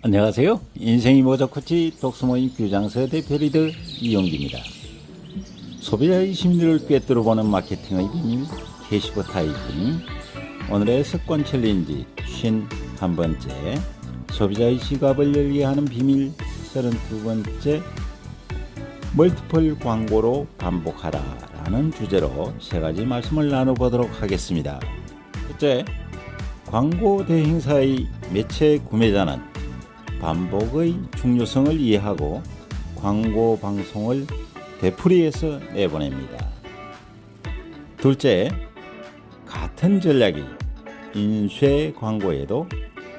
안녕하세요. 인생이 모자 코치 독서모임 규장서 대표 리더 이용기입니다. 소비자의 심리를 꿰뚫어 보는 마케팅의 비밀 캐시버 타이핑 오늘의 습관 챌린지 51번째 소비자의 지갑을 열게 하는 비밀 32번째 멀티플 광고로 반복하라 라는 주제로 세 가지 말씀을 나눠보도록 하겠습니다. 첫째, 광고 대행사의 매체 구매자는 반복의 중요성을 이해하고 광고 방송을 되풀이해서 내보냅니다. 둘째, 같은 전략이 인쇄 광고에도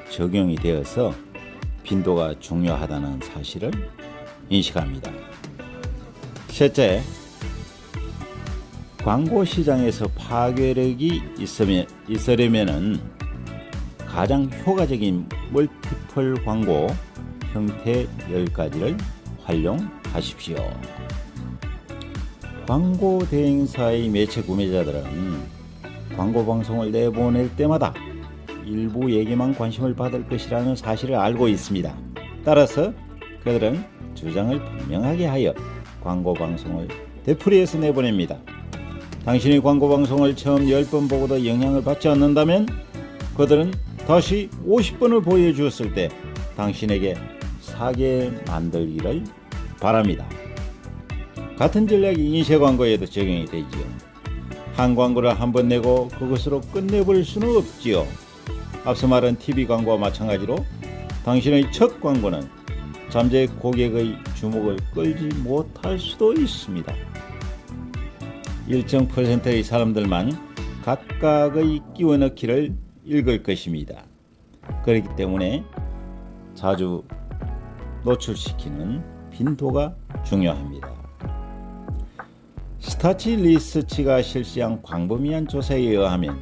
적용이 되어서 빈도가 중요하다는 사실을 인식합니다. 셋째, 광고 시장에서 파괴력이 있으면, 있으려면은 가장 효과적인 멀티플 광고 형태 10가지를 활용하십시오. 광고 대행사의 매체 구매자들은 광고 방송을 내보낼 때마다 일부 얘기만 관심을 받을 것이라는 사실을 알고 있습니다. 따라서 그들은 주장을 분명하게 하여 광고 방송을 되풀이해서 내보냅니다. 당신이 광고 방송을 처음 10번 보고도 영향을 받지 않는다면 그들은 다시 50번을 보여주었을 때 당신에게 사게 만들기를 바랍니다. 같은 전략이 인쇄 광고에도 적용이 되지요. 한 광고를 한 번 내고 그것으로 끝내버릴 수는 없지요. 앞서 말한 TV 광고와 마찬가지로 당신의 첫 광고는 잠재 고객의 주목을 끌지 못할 수도 있습니다. 일정 퍼센트의 사람들만 각각의 끼워 넣기를 읽을 것입니다. 그렇기 때문에 자주 노출시키는 빈도가 중요합니다. 스타치 리서치가 실시한 광범위한 조사에 의하면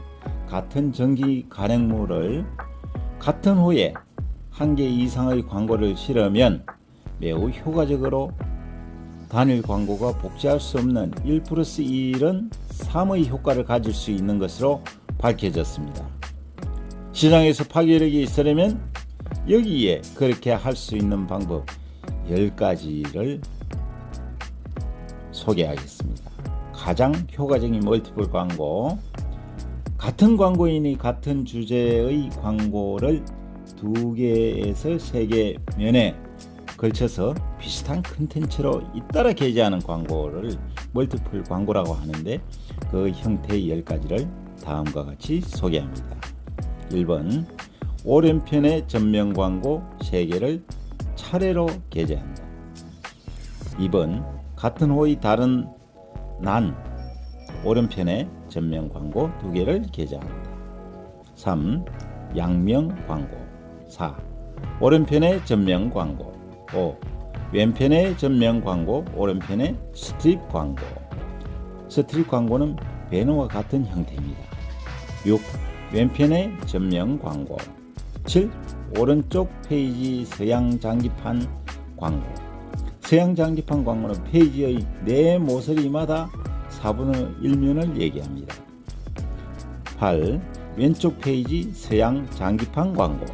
같은 전기 간행물을 같은 호에 한 개 이상의 광고를 실으면 매우 효과적으로 단일 광고가 복제할 수 없는 1 플러스 1은 3의 효과를 가질 수 있는 것으로 밝혀졌습니다. 시장에서 파괴력이 있으려면 여기에 그렇게 할 수 있는 방법 10가지를 소개하겠습니다. 가장 효과적인 멀티플 광고 같은 광고인이 같은 주제의 광고를 두 개에서 세 개 면에 걸쳐서 비슷한 컨텐츠로 잇따라 게재하는 광고를 멀티플 광고라고 하는데 그 형태의 10가지를 다음과 같이 소개합니다. 1번 오른편의 전면 광고 3개를 차례로 게재한다. 2번 같은 호의 다른 난 오른편의 전면 광고 2개를 게재한다. 3. 양면 광고 4. 오른편의 전면 광고 5. 왼편의 전면 광고 오른편의 스트립 광고 스트립 광고는 배너와 같은 형태입니다. 6. 왼편의 전면 광고 7. 오른쪽 페이지 서양 장기판 광고 서양 장기판 광고는 페이지의 네 모서리마다 4분의 1면을 얘기합니다. 8. 왼쪽 페이지 서양 장기판 광고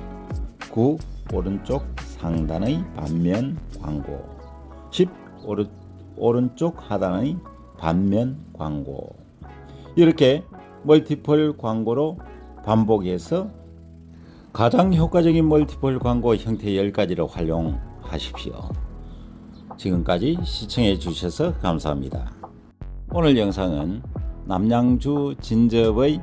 9. 오른쪽 상단의 반면 광고 10. 오른, 오른쪽 하단의 반면 광고 이렇게 멀티플 광고로 반복해서 가장 효과적인 멀티플 광고 형태 10가지를 활용하십시오. 지금까지 시청해 주셔서 감사합니다. 오늘 영상은 남양주 진접의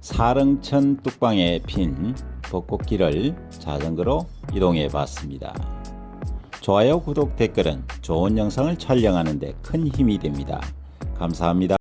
사릉천 뚝방에 핀 벚꽃길을 자전거로 이동해 봤습니다. 좋아요, 구독, 댓글은 좋은 영상을 촬영하는 데 큰 힘이 됩니다. 감사합니다.